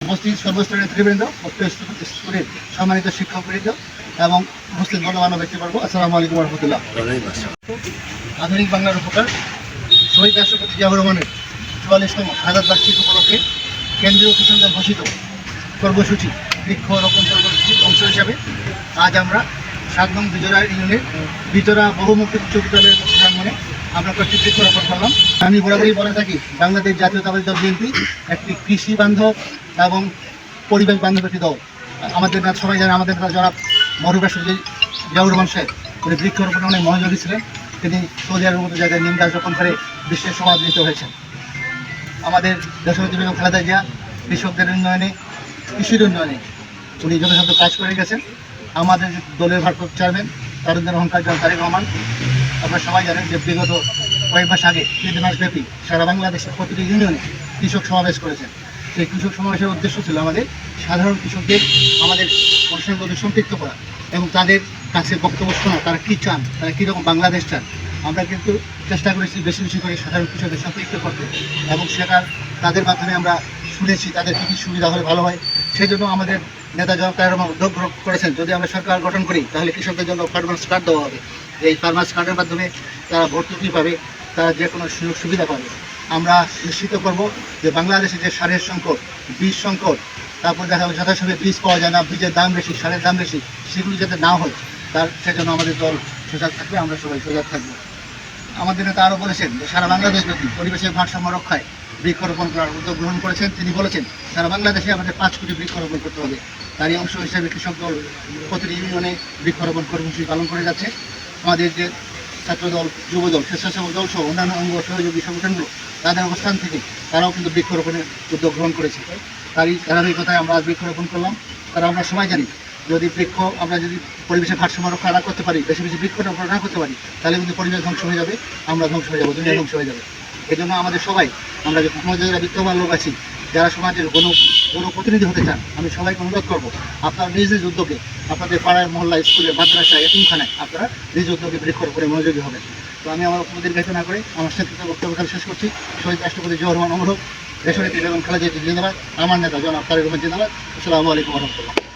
উপস্থিত সর্বস্তরের নেতৃবৃন্দ স্কুলের সম্মানিত শিক্ষকবৃন্দ এবং উপস্থিত গণমান্য ব্যক্তিবর্গ, আসসালামু আলাইকুম রহমতুল্লাহ। আধুনিক বাংলার উপকার, শহীদ রাষ্ট্রপতি জিয়াউর রহমানের চুয়াল্লিশতম হাজার বার্ষিক উপলক্ষে কেন্দ্রীয় কিষাণ দল ঘোষিত কর্মসূচি বৃক্ষ রোপণ কর্মসূচির অংশ হিসাবে আজ আমরা সাত নং বিজয়া ইউনিয়নের বিজরা বহুমুখী উচ্চ বিদ্যালয়ের প্রাঙ্গনে আমরা কয়েকটি বৃক্ষ রোপণ করলাম। আমি বরাবরই বলে থাকি, বাংলাদেশ জাতীয়তাবাদী দল বিএনপি একটি কৃষি বান্ধব এবং পরিবেশ বান্ধব একটি দল। আমাদের সবাই জানে, আমাদের জনাব মরুব রাষ্ট্রপতি জিয়াউর রহমান সাহেব উনি বৃক্ষরোপণে অনেক মনোযোগী ছিলেন। তিনি সৌদি আরবের মতো জায়গায় নিম গাছ রোপণ করে বিশ্বের সমাদৃত হয়েছেন। আমাদের দেশপতি বেগম খালেদা জিয়া কৃষকদের উন্নয়নে, কৃষির উন্নয়নে উনি যথাযথ কাজ করে গেছেন। আমাদের দলের ভারপ্রাপ্ত চেয়ারম্যান তারুণদের অহংকার জন তারেক রহমান। আপনারা সবাই জানেন যে বিগত কয়েক মাস আগে তিন মাস ব্যাপী সারা বাংলাদেশের প্রতিটি ইউনিয়নে কৃষক সমাবেশ করেছেন। সেই কৃষক সমাবেশের উদ্দেশ্য ছিল আমাদের সাধারণ কৃষকদের আমাদের মধ্যে সম্পৃক্ত করা এবং তাদের কাছে বক্তব্য শোনা, তারা কী চান, তারা কীরকম বাংলাদেশ চান। আমরা কিন্তু চেষ্টা করেছি বেশি বেশি করে সাধারণ কৃষকদের সম্পৃক্ত করতে এবং সেটা তাদের মাধ্যমে আমরা শুনেছি, তাদের কী কী সুবিধা হলে ভালো হয়। সেই জন্য আমাদের নেতা জনক উদ্যোগ করেছেন। যদি আমরা সরকার গঠন করি, তাহলে কৃষকদের জন্য ফার্মার্স কার্ড দেওয়া হবে। এই ফার্মার্স কার্ডের মাধ্যমে তারা ভর্তুকি পাবে, তারা যে কোনো সুযোগ সুবিধা পাবে। আমরা নিশ্চিত করব যে বাংলাদেশে যে সারের সংকট, বীজ সংকট, তারপর দেখা যাবে যথাসময়ে বীজ পাওয়া যায় না, বীজের দাম বেশি, সারের দাম বেশি, সেগুলি যাতে না হয়, তার সেজন্য আমাদের দল সজাগ থাকবে, আমরা সবাই সজাগ থাকব। আমাদের নেতা আরও বলেছেন যে সারা বাংলাদেশ ব্যাপী পরিবেশের ভারসাম্য রক্ষায় বৃক্ষরোপণ করার উদ্যোগ গ্রহণ করেছেন। তিনি বলেছেন, সারা বাংলাদেশে আমাদের পাঁচ কোটি বৃক্ষরোপণ করতে হবে। তারই অংশ হিসেবে কৃষক দল প্রতিটি ইউনিয়নে বৃক্ষরোপণ কর্মসূচি পালন করে যাচ্ছে। আমাদের যে ছাত্রদল যুবদল স্বেচ্ছাসেবক দল সহ অন্যান্য অঙ্গ সহযোগী সংগঠনগুলো তাদের অবস্থান থেকে তারাও কিন্তু বৃক্ষরোপণের উদ্যোগ গ্রহণ করেছে। তারই ধারাবাহিকতায় আমরা আজ বৃক্ষরোপণ করলাম। তারা আমরা সবাই জানি, যদি বৃক্ষ আমরা যদি পরিবেশের ভারসাম্য রক্ষা না করতে পারি, বেশি বেশি বৃক্ষ রোপণ না করতে পারি, তাহলে কিন্তু পরিবেশ ধ্বংস হয়ে যাবে, আমরা ধ্বংস হয়ে যাব, দুনিয়া ধ্বংস হয়ে যাবে। এই জন্য আমাদের সবাই, আমরা যে সমাজে যারা বিত্তবান লোক আছি, যারা সমাজের গণ প্রতিনিধি হতে চান, আমি সবাইকে অনুরোধ করব, আপনারা নিজ নিজ উদ্যোগে, আপনাদের পাড়ায় মহল্লা, স্কুলে মাদ্রাসা এতিমখানায় আপনারা নিজ উদ্যোগে বৃক্ষরোপণে মনোযোগী হবেন। তো আমি আমার উপদের গেছে না করে আমার সাথে বক্তব্য শেষ করছি। শহীদ রাষ্ট্রপতি জিয়া রহমান অনুরোধ দেশনেত্রী বেগম খালেদা জিন্দাবাদ, আমার নেতা জনাব তারেক রহমান জিন্দাবাদ। আসসালামু আলাইকুম রহমতুল্লাহ।